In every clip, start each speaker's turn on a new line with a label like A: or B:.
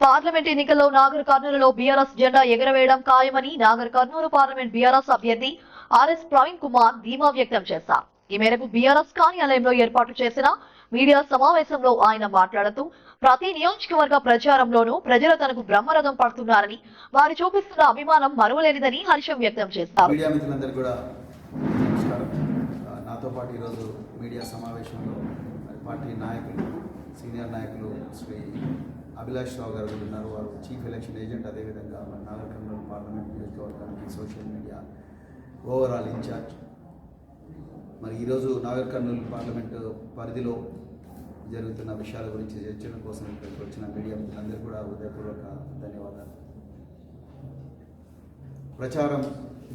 A: Parliament ఎన్నికల్లో నాగర్ కర్నూలులో BRS జెండా ఎగరవేయడం ఖాయమని నాగర్ కర్నూలు పార్లమెంట్ బీఆర్ఎస్ అభ్యర్థి ఆర్ఎస్ ప్రవీణ్ కుమార్ ధీమా వ్యక్తం చేశారు. ఈ మేరకు బీఆర్ఎస్ కార్యాలయంలో ఏర్పాటు చేసిన మీడియా సమావేశంలో ఆయన మాట్లాడుతూ ప్రతి నియోజకవర్గ ప్రచారంలోనూ ప్రజలు తనకు బ్రహ్మరథం పడుతున్నారని వారు చూపిస్తున్న అభిమానం మరువలేనిదని హర్షం వ్యక్తం చేశారు.
B: మీడియా కూడా నాతో పాటు ఈరోజు మీడియా సమావేశంలో పార్టీ నాయకులు సీనియర్ నాయకులు శ్రీ అభిలాష్ రావు గారు ఉన్నారు. వారు చీఫ్ ఎలక్షన్ ఏజెంట్ అదేవిధంగా మన నాగర్ పార్లమెంట్ నియోజకవర్గానికి సోషల్ మీడియా ఓవరాల్ ఇన్ఛార్జ్ మరి ఈరోజు నాగర్ కర్నూలు పార్లమెంటు పరిధిలో జరుగుతున్న విషయాల గురించి చర్చల కోసం ఇక్కడికి వచ్చిన మీడియా అందరూ కూడా హృదయపూర్వక ధన్యవాదాలు. ప్రచారం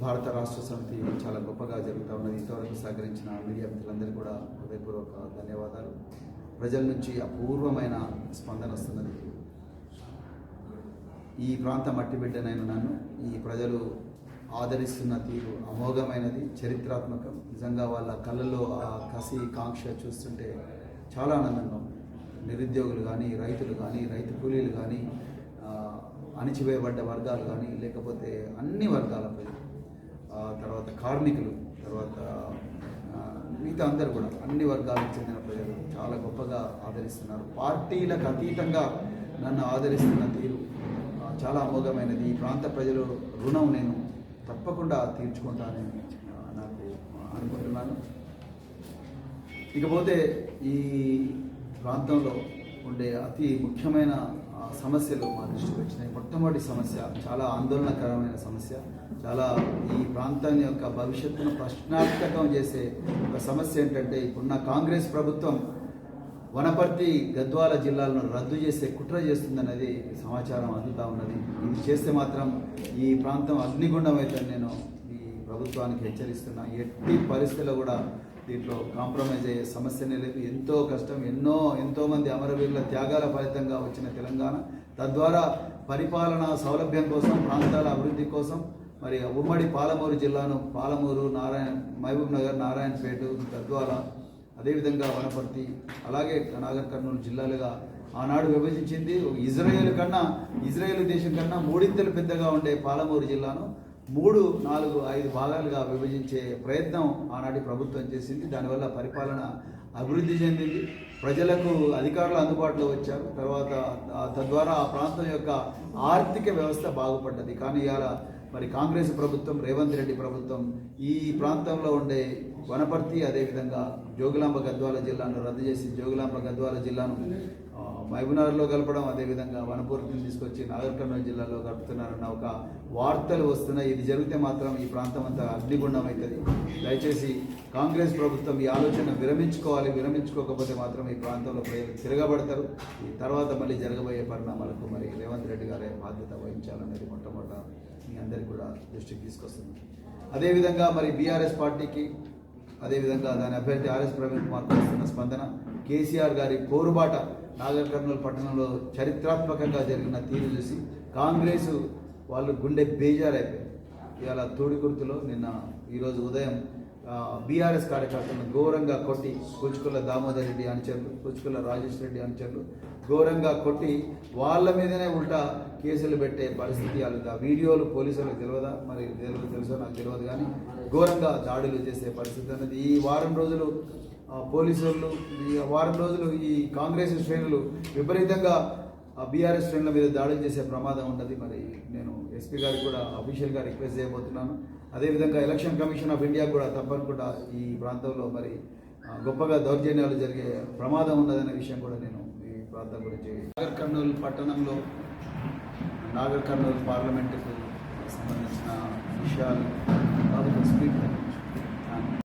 B: భారత రాష్ట్ర సమితి చాలా గొప్పగా జరుగుతూ ఉన్నది. ఇంతవరకు సహకరించిన మీడియా మిత్రులందరూ కూడా హృదయపూర్వక ధన్యవాదాలు. ప్రజల నుంచి అపూర్వమైన స్పందన వస్తున్నది. ఈ ప్రాంత మట్టి బిడ్డనైన నన్ను ఈ ప్రజలు ఆదరిస్తున్న తీరు అమోఘమైనది చరిత్రాత్మకం. నిజంగా వాళ్ళ కళ్ళలో ఆ కసి కాంక్ష చూస్తుంటే చాలా ఆనందంగా ఉంది. నిరుద్యోగులు కానీ రైతులు కానీ రైతు కూలీలు కానీ అణిచివేయబడ్డ వర్గాలు కానీ లేకపోతే అన్ని వర్గాల ప్రజలు తర్వాత కార్మికులు తర్వాత మిగతా అందరూ కూడా అన్ని వర్గాలకు చెందిన ప్రజలు చాలా గొప్పగా ఆదరిస్తున్నారు. పార్టీలకు అతీతంగా నన్ను ఆదరిస్తున్న తీరు చాలా అమోఘమైనది. ఈ ప్రాంత ప్రజలు రుణం నేను తప్పకుండా తీర్చుకుంటానని నాకు అనుకుంటున్నాను. ఇకపోతే ఈ ప్రాంతంలో ఉండే అతి ముఖ్యమైన సమస్యలు మా దృష్టికి వచ్చినాయి. మొట్టమొదటి సమస్య చాలా ఆందోళనకరమైన సమస్య. చాలా ఈ ప్రాంతాన్ని యొక్క భవిష్యత్తును ప్రశ్నార్థకం చేసే ఒక సమస్య ఏంటంటే ఇప్పుడున్న కాంగ్రెస్ ప్రభుత్వం వనపర్తి గద్వాల జిల్లాలను రద్దు చేసే కుట్ర చేస్తుందన్నది సమాచారం అందుతూ ఉన్నది. ఇది చేస్తే మాత్రం ఈ ప్రాంతం అగ్నిగుండం అయితే నేను ఈ ప్రభుత్వానికి హెచ్చరిస్తున్నా. ఎట్టి పరిస్థితుల్లో కూడా దీంట్లో కాంప్రమైజ్ అయ్యే సమస్యనే లేదు. ఎంతో కష్టం ఎన్నో ఎంతోమంది అమరవీరుల త్యాగాల ఫలితంగా వచ్చిన తెలంగాణ. తద్వారా పరిపాలన సౌలభ్యం కోసం ప్రాంతాల అభివృద్ధి కోసం మరి ఉమ్మడి పాలమూరు జిల్లాను పాలమూరు నారాయణ మహబూబ్ నగర్ నారాయణపేట గద్వాల అదేవిధంగా వనపర్తి అలాగే నాగర్ కర్నూలు జిల్లాలుగా ఆనాడు విభజించింది ఇజ్రాయేల్ కన్నా ఇజ్రాయేల్ దేశం కన్నా మూడింతలు పెద్దగా ఉండే పాలమూరు జిల్లాను మూడు నాలుగు ఐదు భాగాలుగా విభజించే ప్రయత్నం ఆనాటి ప్రభుత్వం చేసింది. దానివల్ల పరిపాలన అభివృద్ధి చెందింది. ప్రజలకు అధికారులు అందుబాటులో వచ్చారు. తర్వాత తద్వారా ఆ ప్రాంతం యొక్క ఆర్థిక వ్యవస్థ బాగుపడ్డది. కానీ ఇవాళ మరి కాంగ్రెస్ ప్రభుత్వం రేవంత్ రెడ్డి ప్రభుత్వం ఈ ప్రాంతంలో ఉండే వనపర్తి అదేవిధంగా జోగులాంబ గద్వాల జిల్లాను రద్దు చేసి జోగులాంబ గద్వాల జిల్లాను మహబూబ్నగర్లో కలపడం అదేవిధంగా వనపూర్తిని తీసుకొచ్చి నాగర్ కర్నూలు జిల్లాలో కలుపుతున్నారన్న ఒక వార్తలు వస్తున్నాయి. ఇది జరిగితే మాత్రం ఈ ప్రాంతం అంతా అగ్నిగుండం అవుతుంది. దయచేసి కాంగ్రెస్ ప్రభుత్వం ఈ ఆలోచన విరమించుకోవాలి. విరమించుకోకపోతే మాత్రం ఈ ప్రాంతంలో ప్రజలు తిరగబడతారు. ఈ తర్వాత మళ్ళీ జరగబోయే పరిణామాలకు మరి రేవంత్ రెడ్డి గారే బాధ్యత వహించాలనేది మొట్టమొదట మీ అందరికీ కూడా దృష్టికి తీసుకొస్తుంది. అదేవిధంగా మరి బీఆర్ఎస్ పార్టీకి అదేవిధంగా దాని అభ్యర్థి ఆర్ఎస్ ప్రవీణ్ కుమార్ ఇస్తున్న స్పందన కేసీఆర్ గారి పోరుబాట నాగర్ కర్నూలు పట్టణంలో చరిత్రాత్మకంగా జరిగిన తీరు చూసి కాంగ్రెస్ వాళ్ళు గుండె బేజారైపోయారు. ఇవాళ తోడిగుర్తులో నిన్న ఈరోజు ఉదయం బీఆర్ఎస్ కార్యకర్తలను ఘోరంగా కొట్టి పుచ్చుకుల దామోదర్ రెడ్డి అనుచరులు కుచుకుల రాజేష్ రెడ్డి అనుచరులు ఘోరంగా కొట్టి వాళ్ళ మీదనే ఉల్టా కేసులు పెట్టే పరిస్థితి వాళ్ళకి ఆ వీడియోలు పోలీసులకు తెలియదా మరి తెలుగు తెలుసో నాకు తెలియదు కానీ ఘోరంగా దాడులు చేసే పరిస్థితి అనేది ఈ వారం రోజులు పోలీసులు ఈ వారం రోజులు ఈ కాంగ్రెస్ శ్రేణులు విపరీతంగా బీఆర్ఎస్ శ్రేణుల మీద దాడులు చేసే ప్రమాదం ఉన్నది. మరి నేను ఎస్పీ గారికి కూడా అఫీషియల్గా రిక్వెస్ట్ చేయబోతున్నాను. అదేవిధంగా ఎలక్షన్ కమిషన్ ఆఫ్ ఇండియా కూడా తప్పకుండా ఈ ప్రాంతంలో మరి గొప్పగా దౌర్జన్యాలు జరిగే ప్రమాదం ఉన్నదనే విషయం కూడా నేను ఈ ప్రాంతం గురించి నాగర్ కర్నూలు పట్టణంలో నాగర్ కర్నూలు పార్లమెంటుకు సంబంధించిన విషయాలు బాగా